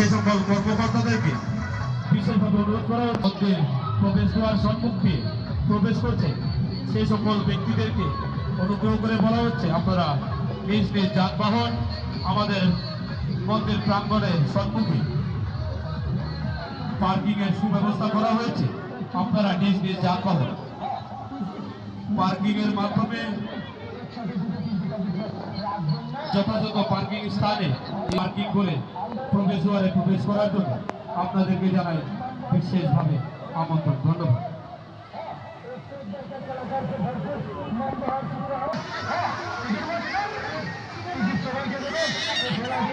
সে সকল কর্মকর্তাদেরকে বিশেষভাবে অনুরোধ করা হচ্ছে প্রবেশ দ্বার সম্মুখে প্রবেশ করছে। সেই সকল ব্যক্তিদেরকে অনুগ্রহ করে বলা হচ্ছে, আপনারা নিজ নিজ যানবাহন আমাদের মন্দির প্রাঙ্গণে সম্মুখে পার্কিং এর সুব্যবস্থা করা হয়েছে। আপনারা নিজ নিজ যানবাহন পার্কিং এর মাধ্যমে যথাযথ পার্কিং স্থানে পার্কিং করে প্রবেশ দ্বারে প্রবেশ করার জন্য আপনাদেরকে জানাই বিশেষভাবে আমন্ত্রণ ধন্যবাদ ওইটাই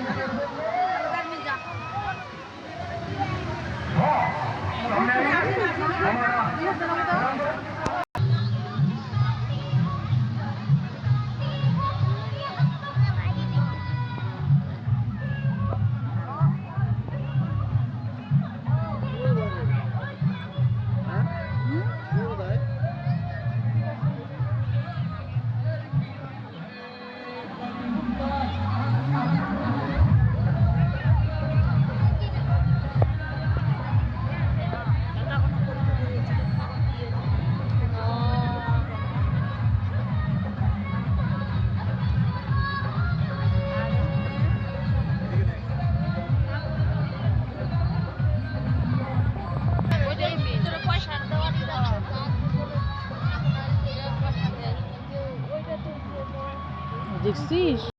দেখছিস